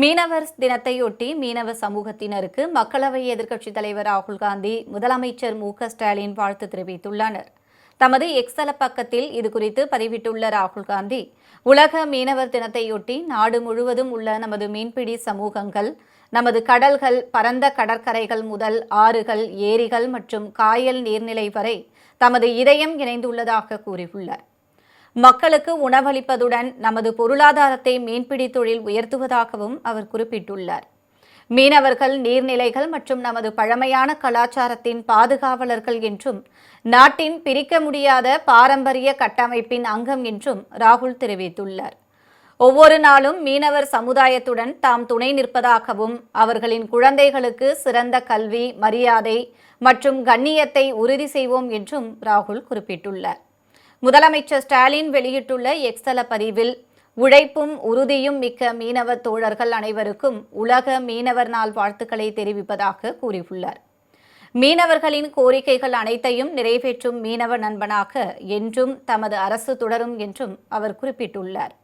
மீனவர் தினத்தையொட்டி மீனவ சமூகத்தினருக்கு மக்களவை எதிர்க்கட்சித் தலைவர் ராகுல் காந்தி முதலமைச்சர் மு க ஸ்டாலின் வாழ்த்து தெரிவித்துள்ளனர். தமது எக்ஸல பக்கத்தில் இதுகுறித்து பதிவிட்டுள்ள ராகுல் காந்தி உலக மீனவர் தினத்தையொட்டி நாடு முழுவதும் உள்ள நமது மீன்பிடி சமூகங்கள் நமது கடல்கள் பரந்த கடற்கரைகள் முதல் ஆறுகள் ஏரிகள் மற்றும் காயல் நீர்நிலை வரை தமது இதயம் இணைந்துள்ளதாக கூறியுள்ளார். மக்களுக்கு உணவளிப்பதுடன் நமது பொருளாதாரத்தை மீன்பிடி தொழில் உயர்த்துவதாகவும் அவர் குறிப்பிட்டுள்ளார். மீனவர்கள் நீர்நிலைகள் மற்றும் நமது பழமையான கலாச்சாரத்தின் பாதுகாவலர்கள் என்றும் நாட்டின் பிரிக்க முடியாத பாரம்பரிய கட்டமைப்பின் அங்கம் என்றும் ராகுல் தெரிவித்துள்ளார். ஒவ்வொரு நாளும் மீனவர் சமுதாயத்துடன் தாம் துணை நிற்பதாகவும் அவர்களின் குழந்தைகளுக்கு சிறந்த கல்வி மரியாதை மற்றும் கண்ணியத்தை உறுதி செய்வோம் என்றும் ராகுல் குறிப்பிட்டுள்ளார். முதலமைச்சர் ஸ்டாலின் வெளியிட்டுள்ள எக்ஸல பதிவில் உழைப்பும் உறுதியும் மிக்க மீனவ தோழர்கள் அனைவருக்கும் உலக மீனவர் நாள் வாழ்த்துக்களை தெரிவிப்பதாக கூறியுள்ளார். மீனவர்களின் கோரிக்கைகள் அனைத்தையும் நிறைவேற்றும் மீனவ நண்பனாக என்றும் தமது அரசு தொடரும் என்றும் அவர் குறிப்பிட்டுள்ளார்.